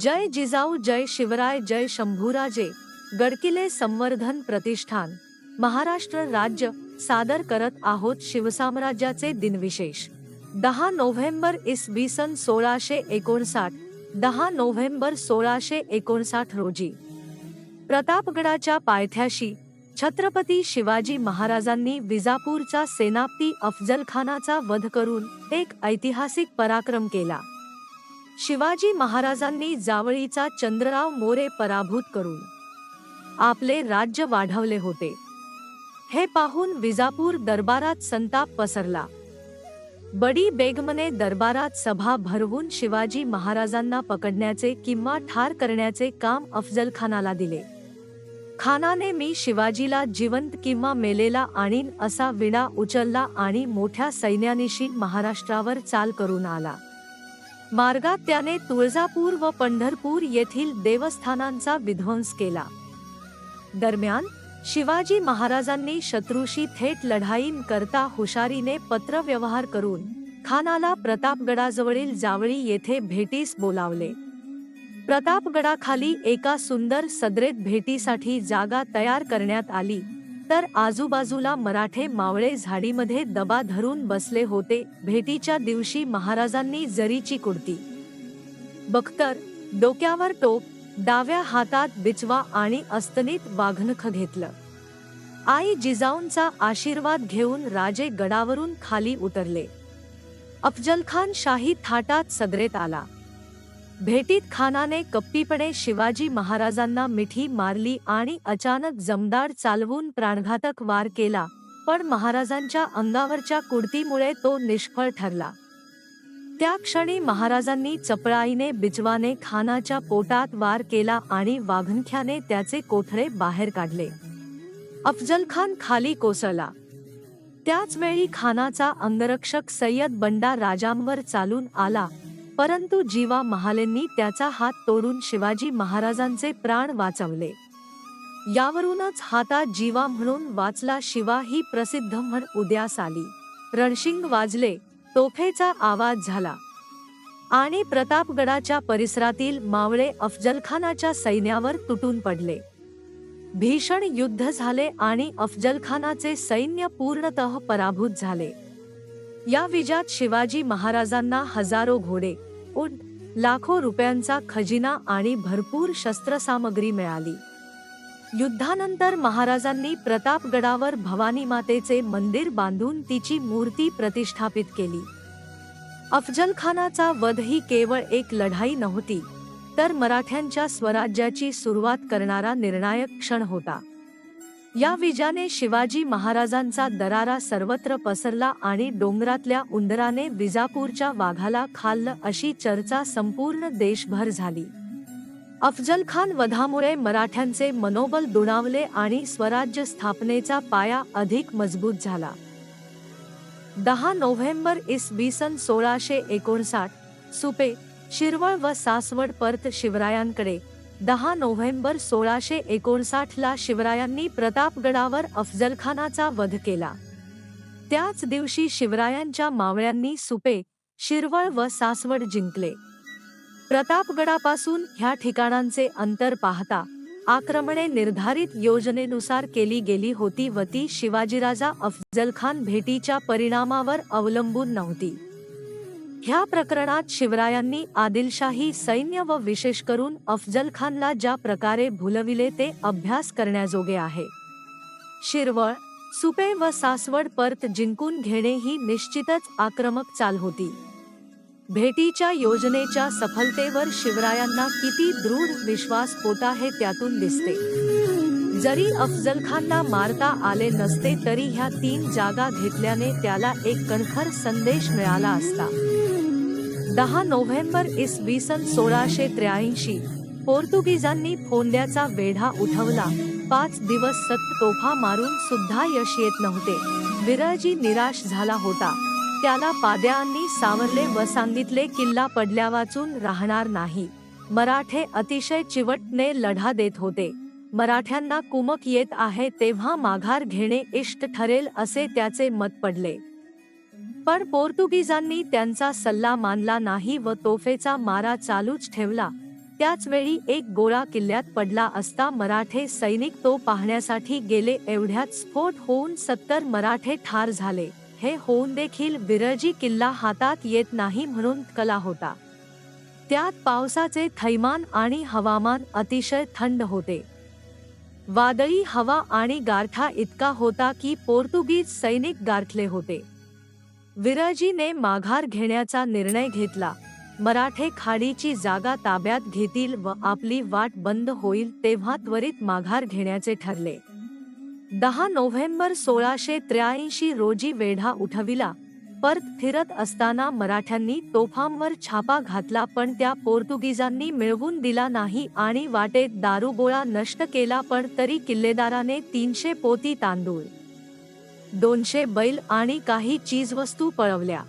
जय जिजाऊ जय शिवराय जय शंभूराजे. गडकिले संवर्धन प्रतिष्ठान. महाराष्ट्र राज्य सादर करत आहोत शिवसाम्राज्याचे दिनविशेष. दहा नोव्हेंबर इसवी सन सोळाशे एकोणसाठ दहा नोव्हेंबर सोळाशे एकोणसाठ रोजी. प्रतापगडाच्या पायथ्याशी छत्रपती शिवाजी महाराजांनी विजापूरचा सेनापती अफजलखानाचा वध करून एक ऐतिहासिक पराक्रम केला. शिवाजी महाराजांनी जावळीचा चंद्रराव मोरे पराभूत करून आपले राज्य वाढवले होते. हे पाहून विजापूर दरबारात संताप पसरला. बडी बेगमने दरबारात सभा भरवून शिवाजी महाराजांना पकडण्याचे किंवा ठार करण्याचे काम अफजल खानाला दिले. खानाने मी शिवाजीला जिवंत किंवा मेलेला आणीन असा विडा उचलला आणि मोठ्या सैन्यानिशी महाराष्ट्रावर चाल करून आला. मार्गात त्याने तुळजापूर व पंढरपूर येथील देवस्थानांचा विध्वंस केला. दरम्यान शिवाजी महाराजांनी शत्रूशी थेट लढाईन करता हुशारीने पत्रव्यवहार करून खानाला प्रतापगडाजवळील जावळी येथे भेटीस बोलावले. प्रतापगडाखाली एका सुंदर सदरेत भेटीसाठी जागा तयार करण्यात आली. तर आजूबाजूला मराठे मावळे झाडीमध्ये दबा धरून बसले होते. भेटीच्या दिवशी महाराजांनी जरीची कुडती बख्तर डोक्यावर टोप डाव्या हातात बिचवा आणि अस्तनीत वाघनख घेतलं. आई जिजाऊंचा आशीर्वाद घेऊन राजे गडावरून खाली उतरले. अफजलखान शाही थाटात सदरेत आला. भेटीत खानाने कप्पीपणे शिवाजी महाराजांना मिठी मारली आणि अचानक जमदार चालवून प्राणघातक वार केला पण महाराजांच्या अंगावरच्या कुडतीमुळे तो निष्फळ ठरला. त्या क्षणी महाराजांनी चपळाईने बिचवाने खानाच्या पोटात वार केला आणि वाघनख्याने त्याचे कोठडे बाहेर काढले. अफजल खान खाली कोसळला. त्याच वेळी खानाचा अंगरक्षक सय्यद बंडा राजांवर चालून आला परंतु जीवा महालेंनी त्याचा हात तोडून शिवाजी महाराजांचे प्राण वाचवले. यावरूनच हातात जीवा म्हणून वाचला शिवा ही प्रसिद्ध म्हण उद्यास आली रणशिंग वाजले तोफेचा आवाज झाला. आणि प्रतापगडाच्या परिसरातील मावळे अफजलखानाच्या सैन्यावर तुटून पडले. भीषण युद्ध झाले आणि अफजलखानाचे सैन्य पूर्णतः पराभूत झाले. या विजयात शिवाजी महाराजांना हजारो घोडे उंट लाखो रुपयांचा खजिना आणि भरपूर शस्त्रसामग्री मिळाली. युद्धानंतर महाराजांनी प्रतापगडावर भवानी मातेचे मंदिर बांधून तिची मूर्ती प्रतिष्ठापित केली. अफजलखानाचा वध ही केवळ एक लढाई नव्हती तर मराठ्यांच्या स्वराज्याची सुरुवात करणारा निर्णायक क्षण होता. या विजाने शिवाजी महाराजांचा दरारा सर्वत्र पसरला आणि डोंगरातल्या उंदराने विजापूरच्या वाघाला खाल्लं अशी चर्चा संपूर्ण देशभर झाली. अफजल खान वधामुळे मराठ्यांचे मनोबल दुणावले आणि स्वराज्य स्थापनेचा पाया अधिक मजबूत झाला. दहा नोव्हेंबर इसवी सन सोळाशे एकोणसाठ सुपे शिरवळ व सासवड परत शिवरायांकडे दहा नोव्हेंबर सोळाशे एकोणसाठला शिवरायांनी प्रतापगडावर अफजलखानाचा वध केला. त्याच दिवशी शिवरायांच्या मावळ्यांनी सुपे शिरवळ व सासवड जिंकले. प्रतापगडापासून ह्या ठिकाणांचे अंतर पाहता आक्रमणे निर्धारित योजनेनुसार केली गेली होती व ती शिवाजीराजा अफजलखान भेटीच्या परिणामावर अवलंबून नव्हती. ह्या प्रकरणात शिवरायांनी आदिलशाही सैन्य व विशेष करून अफजल खानला ज्या प्रकारे भुलविले ते अभ्यास करण्याजोगे आहे. शिरवळ सुपे व सासवड परत जिंकून घेणे ही निश्चितच आक्रमक चाल होती. भेटीच्या योजनेच्या सफलतेवर शिवरायांना किती दृढ विश्वास होता हे त्यातून दिसते. जरी अफजल खानला मारता आले नसते तरी ह्या तीन जागा घेतल्याने त्याला एक कणखर संदेश मिळाला असता. दहा नोव्हेंबर इसवी सन सोळाशे त्र्याऐंशी पोर्तुगीजांनी फोंड्याचा वेढा उठवला. पाच दिवस सत तोफा मारून सुद्धा यश येत नव्हते. विरळजी निराश झाला होता. त्याला पाद्यांनी सावरले व सांगितले किल्ला पडल्या वाचून राहणार नाही. मराठे अतिशय चिवटने लढा देत होते. मराठ्यांना कुमक येत आहे तेव्हा माघार घेणे इष्ट ठरेल असे त्याचे मत पडले. पण पोर्तुगीजांनी त्यांचा सल्ला मानला नाही व तोफेचा मारा चालूच ठेवला. त्याच वेळी एक गोळा किल्ल्यात पडला असता मराठे सैनिक तो पाहण्यासाठी गेले एवढ्यात स्फोट होऊन सत्तर मराठे ठार झाले. हे होऊन देखील बिरजी किल्ला हातात येत नाही म्हणून कला होता. त्यात पावसाचे थैमान आणि हवामान अतिशय थंड होते. वादळी हवा आणि गारठा इतका होता की पोर्तुगीज सैनिक गारठले होते. विराजीने माघार घेण्याचा निर्णय घेतला. मराठे खाडीची जागा ताब्यात घेतील व आपली वाट बंद होईल तेव्हा त्वरित माघार घेण्याचे ठरले. दहा नोव्हेंबर सोळाशे त्र्याऐंशी रोजी वेढा उठविला. परत फिरत असताना मराठ्यांनी तोफांवर छापा घातला पण त्या पोर्तुगीजांनी मिळवून दिला नाही आणि वाटेत दारुगोळा नष्ट केला पण तरी किल्लेदाराने तीनशे पोती तांदूळ दोनशे बैल आणि काही चीजवस्तू पळवल्या.